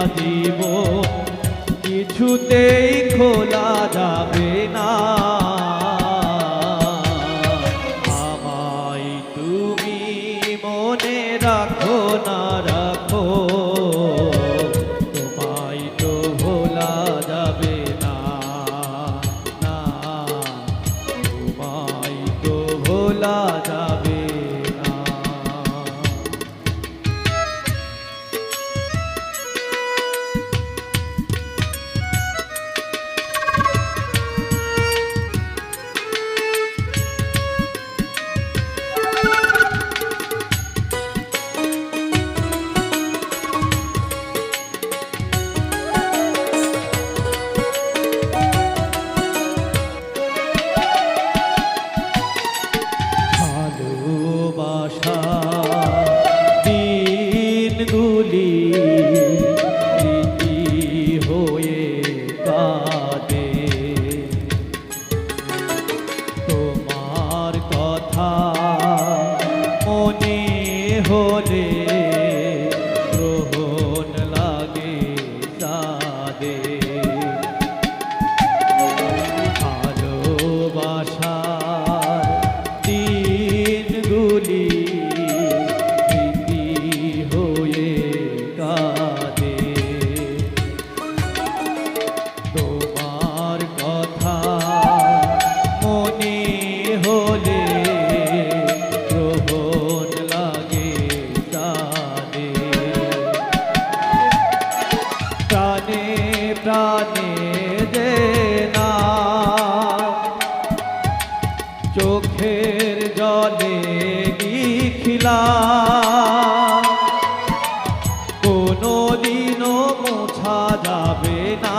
আজীব কিছুতেই খোলা যাবে না। আমায় তুমি মনে রাখো, না রাখো। তোমায় তো ভোলা যাবে না। না, তোমায় তো ভোলা যাবে দিনগুলি হয়ে কাঁদে। তোমার কথা মনে হলে চোখের জলে লিখিলা কোনো দিনও মোছা যাবে না।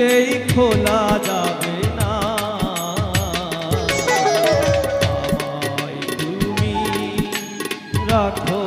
কিছুতেই খোলা যাবে না। তুমি রাখো